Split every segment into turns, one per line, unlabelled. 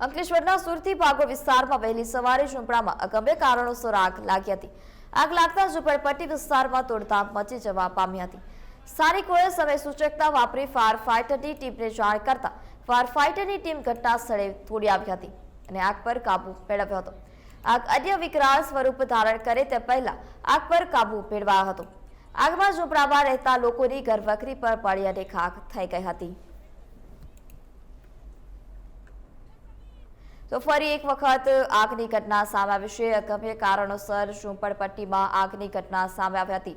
અંકલેશ્વરના સુરતી ભાગો વિસ્તારમાં વહેલી સવારે ઝૂંપડામાં અગમ્ય કારણોસર આગ લાગી હતી. આગ લાગતા ઝુંપડપટ્ટી વિસ્તારમાં તોડતા મચી જવા પામી હતી. સ્થાનિકોએ સમય સૂચકતા વાપરી ફાયર ફાઇટરની ટીમને જાણ કરતા ફાયર ફાઇટરની ટીમ ઘટના સ્થળે દોડી આવી હતી અને આગ પર કાબુ મેળવ્યો હતો. આગ અન્ય વિકરાળ સ્વરૂપ ધારણ કરે તે પહેલા આગ પર કાબુ મેળવાયો હતો. આગમાં ઝૂંપડામાં રહેતા લોકોની ઘરવખરી પર પડી અને ખાખ થઈ ગઈ હતી. તો ફરી એક વખત આગની ઘટના સામે આવી છે. અગમ્ય કારણોસર ઝૂંપડપટ્ટીમાં આગની ઘટના સામે આવી હતી.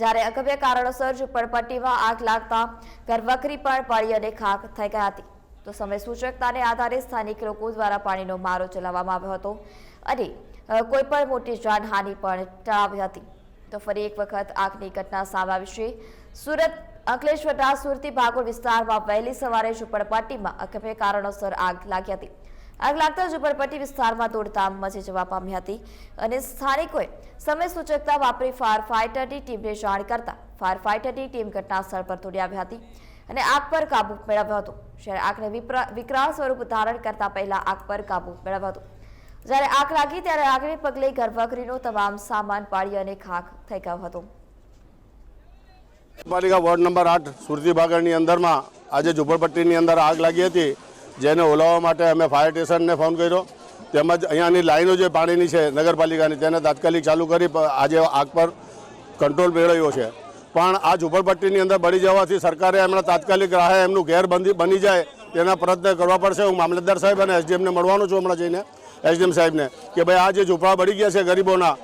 જ્યારે અગમ્ય કારણોસર ઝૂંપડપટ્ટીમાં આગ લાગતા ઘરવખરી પણ પડી અને ખાક થઈ ગઈ હતી. તો સમય સૂચકતાને આધારે સ્થાનિક લોકો દ્વારા પાણીનો મારો ચલાવવામાં આવ્યો હતો અને કોઈ પણ મોટી જાનહાનિ પણ ટળાવી હતી. તો ફરી એક વખત આગની ઘટના સામે આવી છે. સુરત, અંકલેશ્વરના સુરતી ભાગોળ વિસ્તારમાં વહેલી સવારે ઝુંપડપટ્ટીમાં અગમ્ય કારણોસર આગ લાગી હતી. આગ લાગતા ઝુંપડપટ્ટી વિસ્તારમાં દોડધામ મચી જવા પામી હતી અને સ્થાનિકોએ સમય સૂચકતા વાપરી ફાયર ફાઇટરની ટીમને જાણ કરતા ફાયર ફાઇટરની ટીમ ઘટના સ્થળ પર દોડી આવી હતી અને આગ પર કાબુ મેળવ્યો હતો. જ્યારે આગને વિકરાળ સ્વરૂપ ધારણ કરતા પહેલા આગ પર કાબુ મેળવ્યો હતો. જ્યારે આગ લાગી ત્યારે આગને પગલે ઘરવખરીનો તમામ સામાન પાડી અને ખાખ થઈ ગયો હતો.
પાલિકા વોર્ડ નંબર આઠ સુરતી ભાગળની અંદરમાં આજે ઝુંપડપટ્ટીની અંદર આગ લાગી હતી. જેને ઓલાવવા માટે અમે ફાયર સ્ટેશનને ફોન કર્યો. તેમજ અહીંયાની લાઈનો જે પાણીની છે, નગરપાલિકાની, તેને તાત્કાલિક ચાલુ કરી આજે આગ પર કંટ્રોલ મેળવ્યો છે. પણ આ ઝુંપડપટ્ટીની અંદર બળી જવાથી સરકારે એમણે તાત્કાલિક રાહે એમનું ઘેર બંધી બની જાય તેના પ્રયત્ન કરવા પડશે. હું મામલતદાર સાહેબ અને એસડીએમને મળવાનું છું હમણાં જઈને, એસડીએમ સાહેબને, કે ભાઈ આ જે ઝૂંપડા બળી ગયા છે ગરીબોના,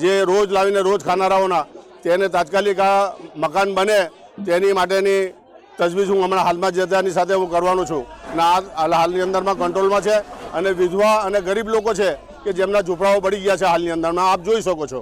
જે રોજ લાવીને રોજ ખાનારાઓના, તેને તાત્કાલિક આ મકાન બને, તેની માટેની તજવીજ હું હમણાં હાલમાં જતાની સાથે હું કરવાનું છું. અને આ હાલની અંદરમાં કંટ્રોલમાં છે અને વિધવા અને ગરીબ લોકો છે કે જેમના ઝૂંપડાઓ પડી ગયા છે હાલની અંદરમાં. આપ જોઈ શકો છો.